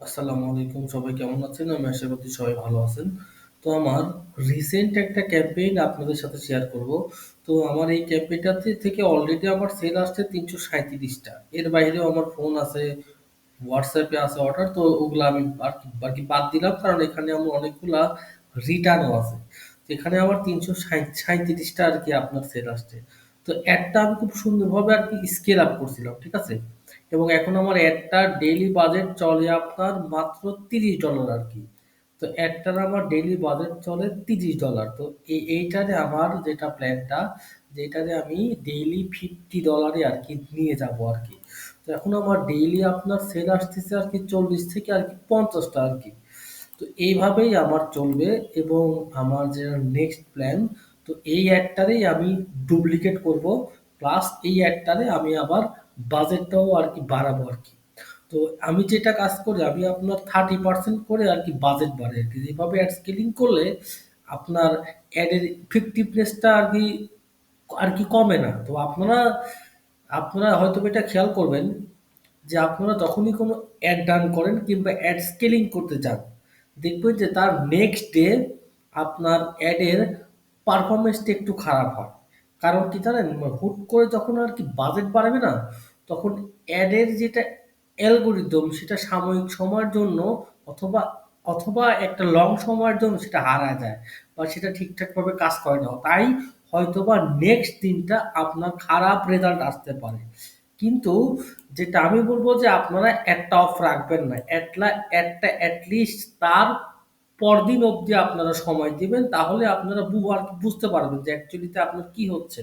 আসসালামু আলাইকুম সবাই কেমন আছেন? আমি আশা করছি সবাই ভালো আছেন। তো আমার রিসেন্ট একটা ক্যাম্পেইন আপনাদের সাথে শেয়ার করব। তো আমার এই ক্যাম্পেইনটাতে থেকে অলরেডি আমার সেল আসছে ৩৩৭ টা। এর বাইরেও আমার ফোন আছে, এ আছে অর্ডার তো ওগুলা আমি আরকি আরকি বাদ দিলাম কারণ এখানে আমার অনেকগুলা রিটার্নও আছে। তো এখানে আমার ৩৬০ ৩৭ টা আরকি আপনার সেল আসছে। তো অ্যাডটা আমি খুব সুন্দরভাবে আরকি স্কেল আপ করছিলাম। ঠিক আছে? এবং এখন আমার একটা ডেইলি বাজেট চলে আপনার মাত্র তিরিশ ডলার আর কি। তো একটার আমার ডেইলি বাজেট চলে $৩০ তো এই, এইটারে আমার যেটা প্ল্যানটা যেটারে আমি ডেইলি ফিফটি ডলারে আর কি নিয়ে যাব আর কি। তো এখন আমার ডেইলি আপনার সেল আসতেছে আর কি চল্লিশ থেকে আর কি পঞ্চাশটা আর কি। তো এইভাবেই আমার চলবে এবং আমার যে নেক্সট প্ল্যান তো এই অ্যাডটারেই আমি ডুপ্লিকেট করব। প্লাস এই অ্যাডটারে আমি আবার বাজেটটাও আর কি বাড়াবো আর কি তো আমি যেটা কাজ করি আমি আপনার 30% করে আর কি বাজেট বাড়াই আরকি। এভাবে অ্যাড স্কেলিং করলে আপনার অ্যাডের ইফেক্টিভনেসটা আর কি আর কি কমে না। তো আপনারা আপনারা হয়তোবা এটা খেয়াল করবেন যে আপনারা যখনই কোনো অ্যাড ডান করেন কিংবা অ্যাড স্কেলিং করতে যান, দেখবেন যে তার নেক্সট ডে আপনার অ্যাডের পারফরমেন্সটা একটু খারাপ হয়। কারণ কি জানেন? হুট করে যখন আর কি বাজেট বাড়বে না, তখন অ্যাডের যেটা অ্যালগরিদম সেটা সাময়িক সময়ের জন্য অথবা অথবা একটা লং সময়ের জন্য সেটা হারা যায় বা সেটা ঠিকঠাকভাবে কাজ করে না। তাই হয়তোবা নেক্সট দিনটা আপনার খারাপ রেজাল্ট আসতে পারে। কিন্তু যেটা আমি বলব যে আপনারা একটা অফ রাখবেন না। অ্যাডলা একটা এট লিস্ট তার পরদিন অবধি আপনারা সময় দিবেন। তাহলে আপনারা বুঝতে পারবেন যে অ্যাকচুয়ালিতে আপনার কি হচ্ছে।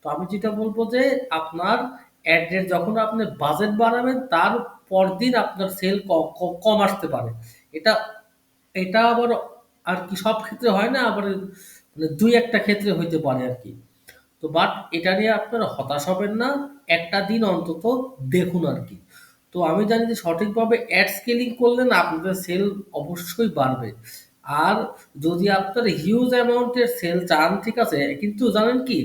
তো আমি যেটা বলব যে আপনার অ্যাডের যখন আপনি বাজেট বাড়াবেন তার পরদিন আপনার সেল কম আসতে পারে। এটা এটা আবার আর কি সব ক্ষেত্রে হয় না আবার মানে দুই একটা ক্ষেত্রে হইতে পারে আর কি তো বাট এটা নিয়ে আপনারা হতাশ হবেন না। একটা দিন অন্তত দেখুন আর কি তো আমি জানি যে সঠিকভাবে অ্যাড স্কেলিং করলে না আপনাদের সেল অবশ্যই বাড়বে। আর যদি আপনার হিউজ অ্যামাউন্টের সেল চান, ঠিক আছে? কিন্তু জানেন কি?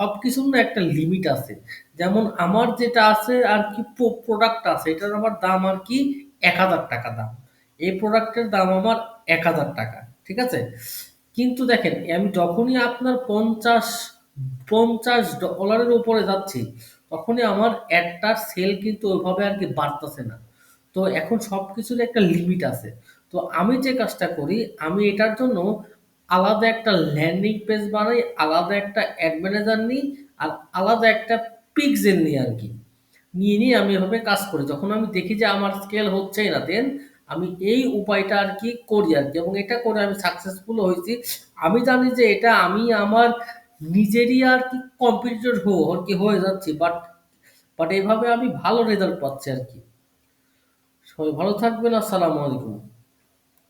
সবকিছুর না একটা লিমিট আছে। যেমন আমার যেটা আছে আরকি প্রো প্রোডাক্ট আছে এটার আমার দাম আরকি ৳১,০০০ দাম। এই প্রোডাক্টের দাম আমার ৳১,০০০ ঠিক আছে? কিন্তু দেখেন আমি যখনই আপনার ৫০ $৫০ এর উপরে যাচ্ছি, তখনই আমার অ্যাডটার সেল কিন্তু ওইভাবে আর কি বাড়তেছে না। তো এখন সবকিছুর একটা লিমিট আছে। তো আমি যে কাজটা করি আমি এটার জন্য আলাদা একটা ল্যান্ডিং পেজ বানাই, আলাদা একটা অ্যাড ম্যানেজার নিই, আর আলাদা একটা পিক্সেল নিই আর কি নিয়ে, নিয়ে আমি এভাবে কাজ করি। যখন আমি দেখি যে আমার স্কেল হচ্ছেই না দেন আমি এই উপায়টা আর কি করি আর কি এবং এটা করে আমি সাকসেসফুল হয়েছি আমি জানি যে এটা আমি আমার নিজেরই আরকি কম্পিটিটর হো আর কি হয়ে যাচ্ছি। বাট বাট এভাবে আমি ভালো রেজাল্ট পাচ্ছি আর কি সবাই ভালো থাকবেন। আসসালামু আলাইকুম।